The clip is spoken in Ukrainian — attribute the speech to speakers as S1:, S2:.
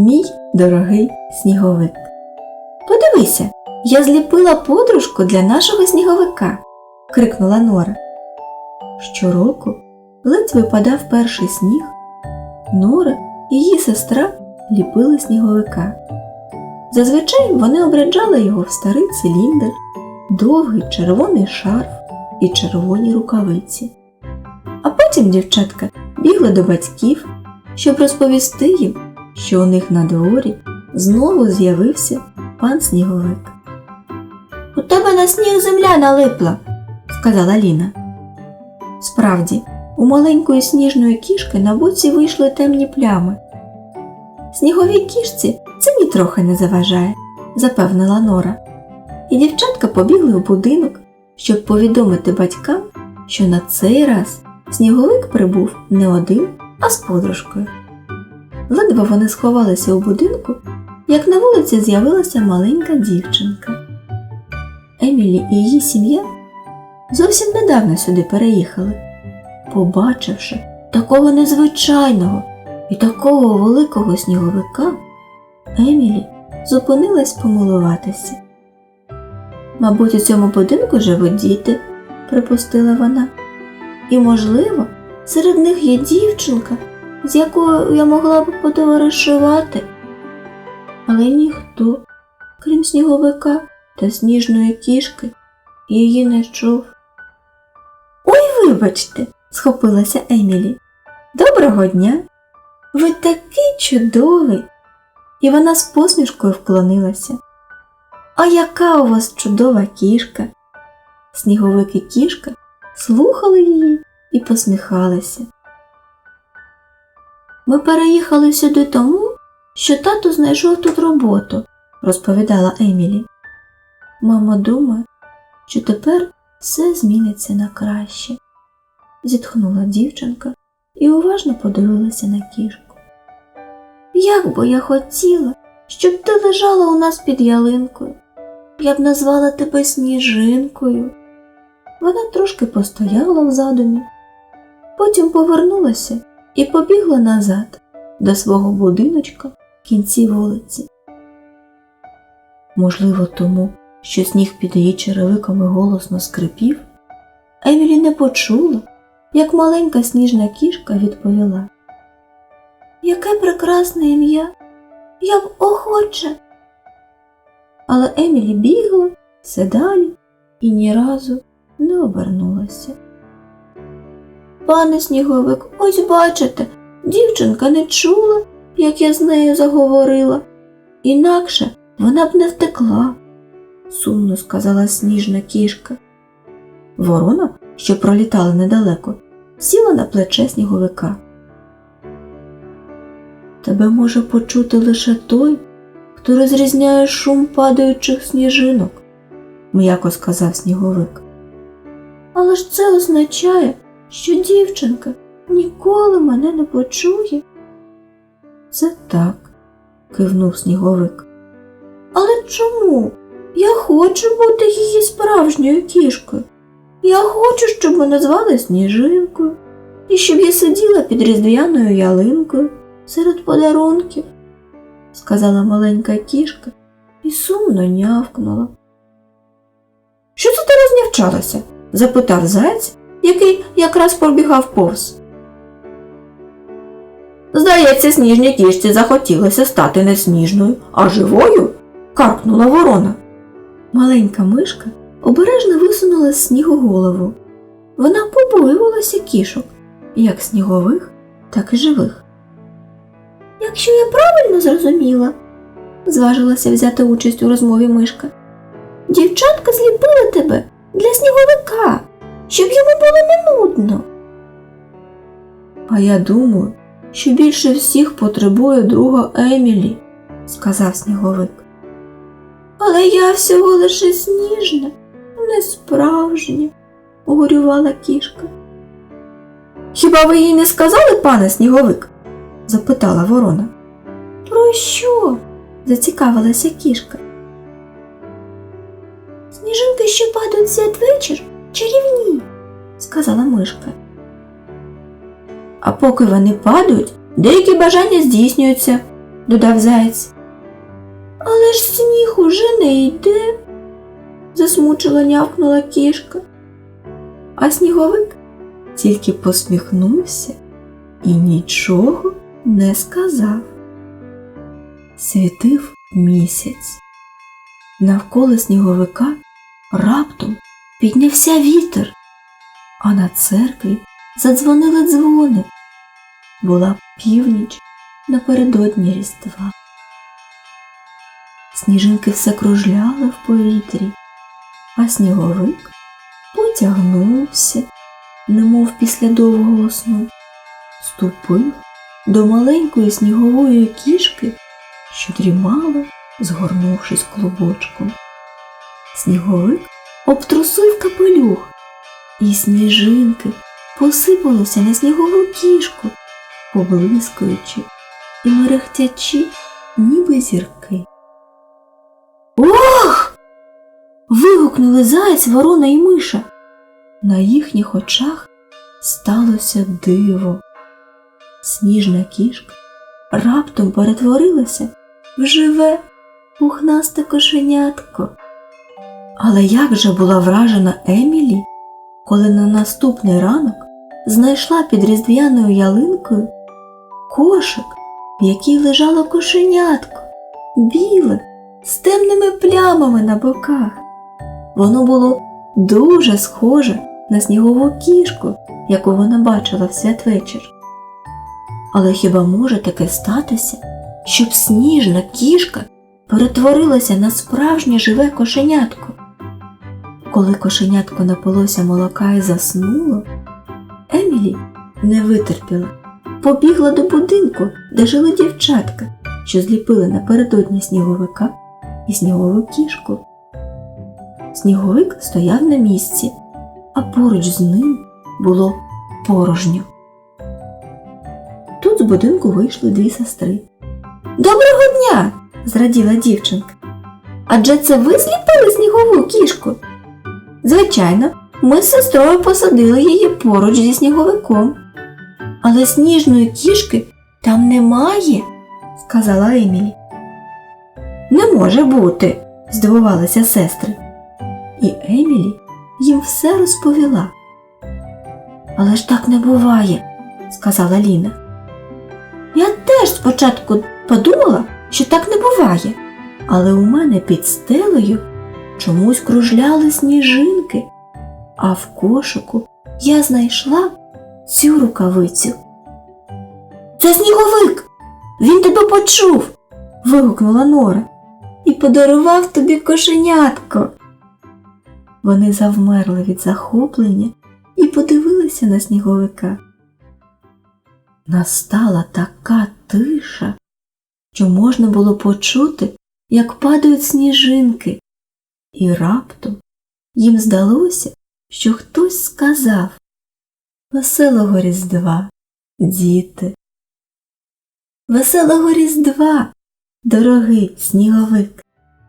S1: мій дорогий сніговик. Подивися, я зліпила подружку для нашого сніговика, крикнула Нора. Щороку ледь випадав перший сніг. Нора і її сестра ліпили сніговика. Зазвичай вони обряджали його в старий циліндр, довгий червоний шарф і червоні рукавиці. А потім дівчатка бігли до батьків, щоб розповісти їм, що у них на дворі знову з'явився пан сніговик. У тебе на сніг земля налипла, сказала Ліна. Справді, у маленької сніжної кішки на боці вийшли темні плями. Сніговій кішці це нітрохи не заважає, запевнила Нора. І дівчатка побігли у будинок, щоб повідомити батькам, що на цей раз сніговик прибув не один, а з подружкою. Ледве вони сховалися у будинку, як на вулиці з'явилася маленька дівчинка. Емілі і її сім'я зовсім недавно сюди переїхали. Побачивши такого незвичайного і такого великого сніговика, Емілі зупинилась помилуватися. Мабуть, у цьому будинку живуть діти, припустила вона. І, можливо, серед них є дівчинка, з якою я могла б потоваришувати. Але ніхто, крім сніговика та сніжної кішки, її не чув. Ой, вибачте, схопилася Емілі. Доброго дня! Ви такий чудовий! І вона з посмішкою вклонилася. А яка у вас чудова кішка? Сніговик і кішка слухали її і посміхалися. Ми переїхали сюди тому, що тато знайшов тут роботу, розповідала Емілі. Мама думає, що тепер все зміниться на краще, зітхнула дівчинка і уважно подивилася на кішку. Як би я хотіла, щоб ти лежала у нас під ялинкою. Я б назвала тебе сніжинкою. Вона трошки постояла в задумі, потім повернулася і побігла назад до свого будиночка в кінці вулиці. Можливо, тому, що сніг під її черевиками голосно скрипів, Емілі не почула, як маленька сніжна кішка відповіла. Яке прекрасне ім'я! Я б охоче. Але Емілі бігла все далі і ні разу не обернулася. Пане сніговик, ось бачите, дівчинка не чула, як я з нею заговорила. Інакше вона б не втекла, сумно сказала сніжна кішка. Ворона, що пролітала недалеко, сіла на плече сніговика. Тебе може почути лише той, хто розрізняє шум падаючих сніжинок, м'яко сказав сніговик. Але ж це означає, що дівчинка ніколи мене не почує. Це так, кивнув сніговик. Але чому? Я хочу бути її справжньою кішкою. Я хочу, щоб мене звали Сніжинкою, і щоб я сиділа під різдвяною ялинкою серед подарунків, сказала маленька кішка і сумно нявкнула. Що це ти рознявчалася? запитав заєць, який якраз пробігав повз. Здається, сніжній кішці захотілося стати не сніжною, а живою, каркнула ворона. Маленька мишка обережно висунула з снігу голову. Вона побоювалася кішок, як снігових, так і живих. Якщо я правильно зрозуміла, зважилася взяти участь у розмові мишка. Дівчатка зліпили тебе для сніговика, щоб йому було не нудно. А я думаю, що більше всіх потребує друга Емілі, сказав сніговик. Але я всього лише сніжна, не справжня, угорювала кішка. Хіба ви їй не сказали, пане сніговик? запитала ворона. Про що? зацікавилася кішка. Сніжинки, що падають святвечір, чарівні, сказала мишка. А поки вони падають, деякі бажання здійснюються, додав заєць. Але ж сніг уже не йде, засмучено нявкнула кішка. А сніговик тільки посміхнувся і нічого не сказав. Світив місяць. Навколо сніговика раптом піднявся вітер, а на церкві задзвонили дзвони. Була північ напередодні Різдва. Сніжинки все кружляли в повітрі, а сніговик потягнувся, немов після довгого сну, ступив до маленької снігової кішки, що дрімала, згорнувшись клубочком. Сніговик обтрусив капелюх, і сніжинки посипалися на снігову кішку, поблискуючи і мерехтячи, ніби зірки. Ох! вигукнули заєць, ворона і миша. На їхніх очах сталося диво. Сніжна кішка раптом перетворилася в живе пухнасте кошенятко. Але як же була вражена Емілі, коли на наступний ранок знайшла під різдвяною ялинкою кошик, в якій лежало кошенятко, біле, з темними плямами на боках. Воно було дуже схоже на снігову кішку, яку вона бачила в святвечір. Але хіба може таке статися, щоб сніжна кішка перетворилася на справжнє живе кошенятко? Коли кошенятко напилося молока і заснуло, Емілі не витерпіла, побігла до будинку, де жили дівчатка, що зліпили напередодні сніговика і снігову кішку. Сніговик стояв на місці, а поруч з ним було порожньо. Тут з будинку вийшли дві сестри. Доброго дня! зраділа дівчинка. Адже це ви зліпили снігову кішку? Звичайно, ми з сестрою посадили її поруч зі сніговиком. Але сніжної кішки там немає, сказала Емілі. Не може бути, здивувалися сестри. І Емілі їм все розповіла. Але ж так не буває, сказала Ліна. Я теж спочатку подумала, що так не буває, але у мене під стелею чомусь кружляли сніжинки, а в кошику я знайшла цю рукавицю. Це сніговик! Він тебе почув. вигукнула Нора і подарував тобі кошенятко. Вони завмерли від захоплення і подивилися на сніговика. Настала така тиша, що можна було почути, як падають сніжинки, і раптом їм здалося, що хтось сказав Веселого Різдва, діти. Веселого Різдва, дорогий сніговик.